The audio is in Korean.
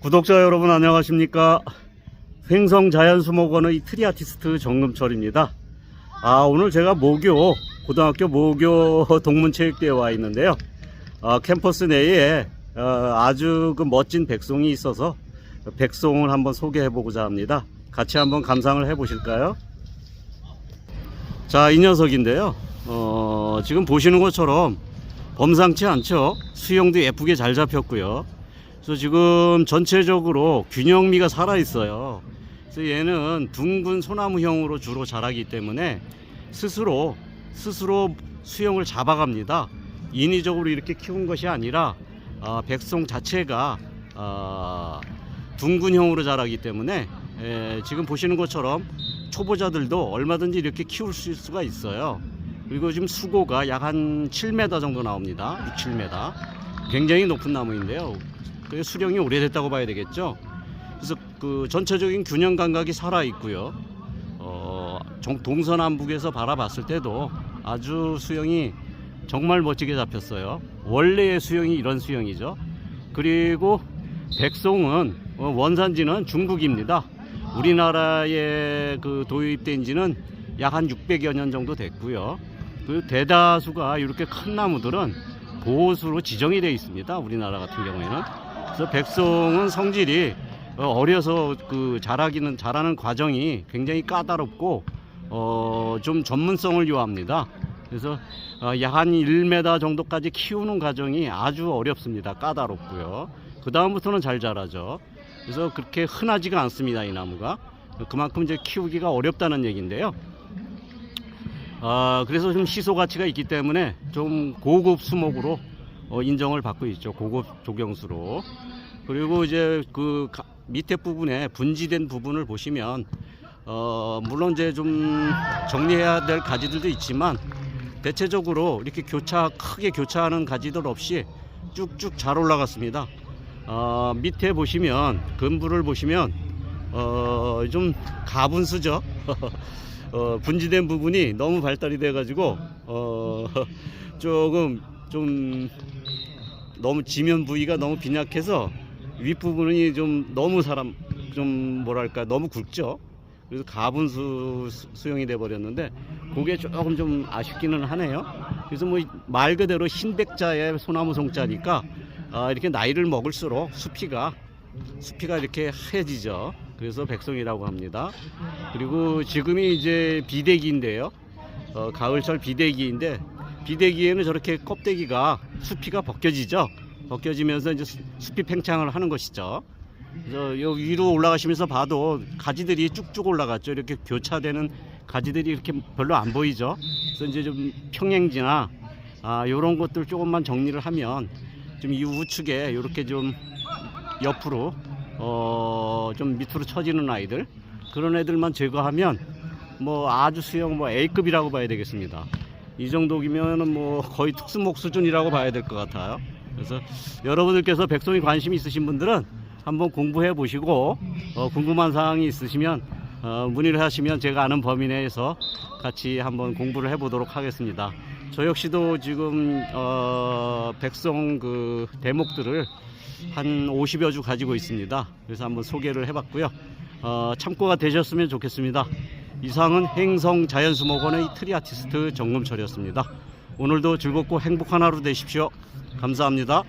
구독자 여러분 안녕하십니까? 횡성자연수목원의 트리아티스트 정금철입니다. 아 오늘 제가 모교 고등학교 모교 동문체육대회에 와 있는데요. 아, 캠퍼스 내에 어, 아주 그 멋진 백송이 있어서 백송을 한번 소개해 보고자 합니다. 같이 한번 감상을 해 보실까요? 자 이 녀석인데요. 어, 지금 보시는 것처럼 범상치 않죠? 수영도 예쁘게 잘 잡혔고요 그래서 지금 전체적으로 균형미가 살아 있어요. 그래서 얘는 둥근 소나무형으로 주로 자라기 때문에 스스로 스스로 수영을 잡아갑니다. 인위적으로 이렇게 키운 것이 아니라 아, 백송 자체가 아, 둥근형으로 자라기 때문에 에, 지금 보시는 것처럼 초보자들도 얼마든지 이렇게 키울 수- 수가 있어요. 그리고 지금 수고가 약 한 7m 정도 나옵니다. 6, 7m. 굉장히 높은 나무인데요. 그 수령이 오래됐다고 봐야 되겠죠. 그래서 그 전체적인 균형 감각이 살아 있고요. 어, 정- 동서남북에서 바라봤을 때도 아주 수영이 정말 멋지게 잡혔어요. 원래의 수영이 이런 수영이죠. 그리고 백송은 어, 원산지는 중국입니다. 우리나라에 그 도입된 지는 약 한 600여 년 정도 됐고요. 그 대다수가 이렇게 큰 나무들은 보호수로 지정이 되어 있습니다. 우리나라 같은 경우에는. 그래서 백송은 성질이 어, 어려서 그 자라기는 자라는 과정이 굉장히 까다롭고 어, 좀 전문성을 요합니다. 그래서 어, 약한 1m 정도까지 키우는 과정이 아주 어렵습니다. 까다롭고요. 그 다음부터는 잘 자라죠. 그래서 그렇게 흔하지가 않습니다. 이 나무가 그만큼 이제 키우기가 어렵다는 얘기인데요. 아, 그래서 좀 시소 가치가 있기 때문에 좀 고급 수목으로 어, 인정을 받고 있죠. 고급 조경수로. 그리고 이제 그 가- 밑에 부분에 분지된 부분을 보시면 어, 물론 이제 좀 정리해야 될 가지들도 있지만 대체적으로 이렇게 교차 크게 교차하는 가지들 없이 쭉쭉 잘 올라갔습니다. 어, 밑에 보시면 근부를 보시면 어, 좀 가분수죠. 어, 분지된 부분이 너무 발달이 돼가지고 어, 조금 좀 너무 지면 부위가 너무 빈약해서 윗 부분이 좀 너무 사람 좀 뭐랄까 너무 굵죠. 그래서 가분수 수- 수용이 돼 버렸는데 그게 조금 좀 아쉽기는 하네요. 그래서 뭐 말 그대로 흰백자의 소나무 송자니까 아, 이렇게 나이를 먹을수록 수피가 수피가 이렇게 하얘지죠. 그래서 백송이라고 합니다. 그리고 지금이 이제 비대기인데요. 어, 가을철 비대기인데 비대기에는 저렇게 껍데기가 수피가 벗겨지죠. 벗겨지면서 이제 수- 수피 팽창을 하는 것이죠. 그래서 여 위로 올라가시면서 봐도 가지들이 쭉쭉 올라갔죠. 이렇게 교차되는 가지들이 이렇게 별로 안 보이죠. 그래서 이제 좀 평행지나 아, 이런 것들 조금만 정리를 하면 좀 이 우측에 이렇게 좀 옆으로 어, 좀 밑으로 처지는 아이들 그런 애들만 제거하면 뭐 아주 수영 뭐 A급이라고 봐야 되겠습니다. 이 정도면은 뭐 거의 특수목 수준이라고 봐야 될 것 같아요. 그래서 여러분들께서 백송이 관심 있으신 분들은 한번 공부해 보시고 어, 궁금한 사항이 있으시면 어, 문의를 하시면 제가 아는 범위 내에서 같이 한번 공부를 해보도록 하겠습니다. 저 역시도 지금 어, 백송 그 대목들을 한 50여 주 가지고 있습니다. 그래서 한번 소개를 해봤고요. 어, 참고가 되셨으면 좋겠습니다. 이상은 행성 자연수목원의 트리아티스트 정금철이었습니다. 오늘도 즐겁고 행복한 하루 되십시오. 감사합니다.